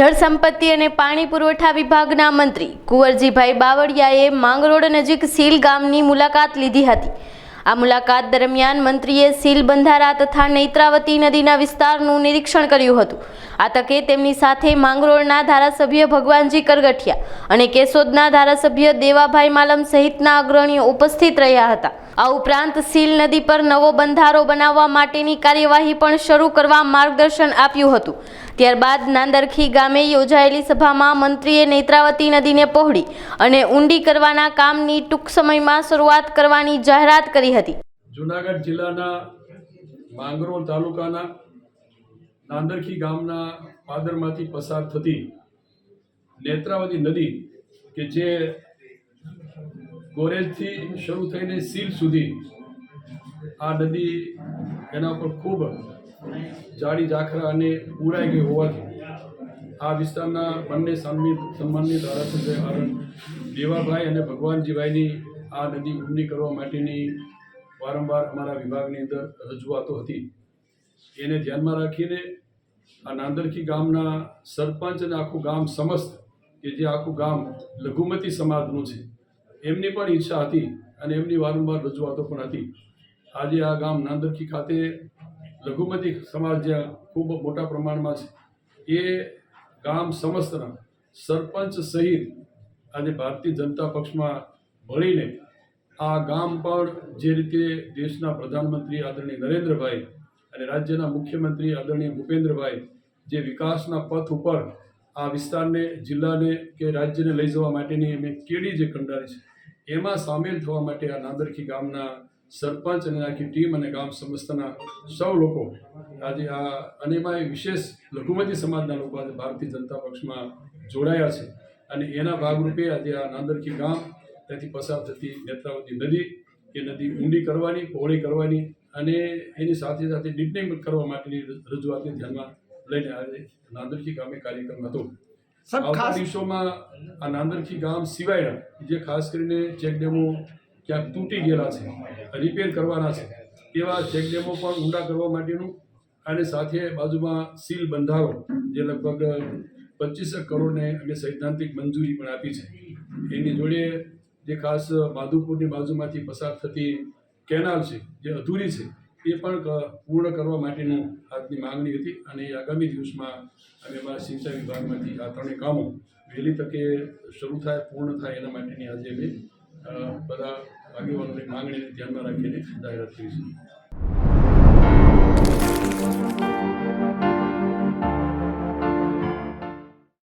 જળ સંપત્તિ અને પાણી પુરવઠા વિભાગના મંત્રી કુંવરજીભાઈ બાવળિયાએ માંગરોળ નજીક સીલ ગામની મુલાકાત લીધી હતી. આ મુલાકાત દરમિયાન મંત્રીએ સીલ બંધારા તથા નેત્રાવતી નદીના વિસ્તારનું નિરીક્ષણ કર્યું હતું. આ તકે તેમની સાથે માંગરોળના ધારાસભ્ય ભગવાનજી કરગઠિયા અને કેશોદના ધારાસભ્ય દેવાભાઈ માલમ સહિતના અગ્રણીઓ ઉપસ્થિત રહ્યા હતા. આ ઉપરાંત સીલ નદી પર નવો બંધારો બનાવવા માટેની કાર્યવાહી પણ શરૂ કરવા માર્ગદર્શન આપ્યું હતું. ત્યારબાદ નાંદરખી ગામે યોજાયેલી સભામાં મંત્રીએ નેત્રાવતી નદીને પહોળી અને ઊંડી કરવાના કામની ટૂંક સમયમાં શરૂઆત કરવાની જાહેરાત કરી હતી. જુનાગઢ જિલ્લાના માંગરોળ તાલુકાના નાંદરખી ગામના પાદરમાંથી પસાર થતી નેત્રાવતી નદી કે જે ગોરેજથી શરૂ થઈને સીલ સુધી આ નદી એના પર ખૂબ જાડી ઝાખરા અને પૂરાઈ ગઈ હોવાથી આ વિસ્તારના બંને સન્મિત સન્માનિત ધારાસભ્ય આનંદ દેવાભાઈ અને ભગવાનજીભાઈની આ નદી ઉમની કરવા માટેની વારંવાર અમારા વિભાગની અંદર રજૂઆતો હતી. એને ધ્યાનમાં રાખીને આ નાંદરખી ગામના સરપંચ અને આખું ગામ સમસ્ત કે જે આખું ગામ લઘુમતી સમાજનું છે એમની પણ ઈચ્છા હતી અને એમની વારંવાર રજૂઆતો પણ હતી. આજે આ ગામ નાંદરખી ખાતે લઘુમતી સમાજ જ્યાં ખૂબ મોટા પ્રમાણમાં છે, એ ગામ સમસ્તના સરપંચ સહિત આજે ભારતીય જનતા પક્ષમાં ભળીને આ ગામ પણ જે રીતે દેશના પ્રધાનમંત્રી આદરણીય નરેન્દ્રભાઈ અને રાજ્યના મુખ્યમંત્રી આદરણીય ભૂપેન્દ્રભાઈ જે વિકાસના પથ ઉપર આ વિસ્તારને, જિલ્લાને કે રાજ્યને લઈ જવા માટેની અમે કેડી જે કંડારી છે, એમાં સામેલ થવા માટે આ નાંદરખી ગામના સરપંચ અને આખી ટીમ અને ગામ સમસ્તના સૌ લોકો આજે આ, અને એમાં વિશેષ લઘુમતી સમાજના લોકો આજે ભારતીય જનતા પક્ષમાં જોડાયા છે. અને એના ભાગરૂપે આજે આ નાંદરખી ગામ, ત્યાંથી પસાર થતી નેત્રાવતી નદી એ નદી ઊંડી કરવાની, પહોળી કરવાની અને એની સાથે સાથે ડિપનિંગ કરવા માટેની રજૂઆતને ધ્યાનમાં લઈને આજે નાંદરખી ગામે કાર્યક્રમ હતો. આવતા દિવસોમાં આ નાંદરખી ગામ સિવાયના જે ખાસ કરીને ચેકડેમો ક્યાંક તૂટી ગયેલા છે રિપેર કરવાના છે એવા ચેકડેમો પણ ઊંડા કરવા માટેનું અને સાથે બાજુમાં સીલ બંધારો જે લગભગ પચીસ કરોડને અમે સૈદ્ધાંતિક મંજૂરી પણ આપી છે. એની જોડે જે ખાસ માધુપુરની બાજુમાંથી પસાર થતી કેનાલ છે જે અધૂરી છે એ પણ પૂર્ણ કરવા માટેનું આજની માંગણી હતી અને એ આગામી દિવસમાં અમે અમારા સિંચાઈ વિભાગમાંથી આ ત્રણેય કામો વહેલી તકે શરૂ થાય, પૂર્ણ થાય એના માટેની આજે અમે બધા આગેવાનોની માંગણીને ધ્યાનમાં રાખીને જાહેરાત કરી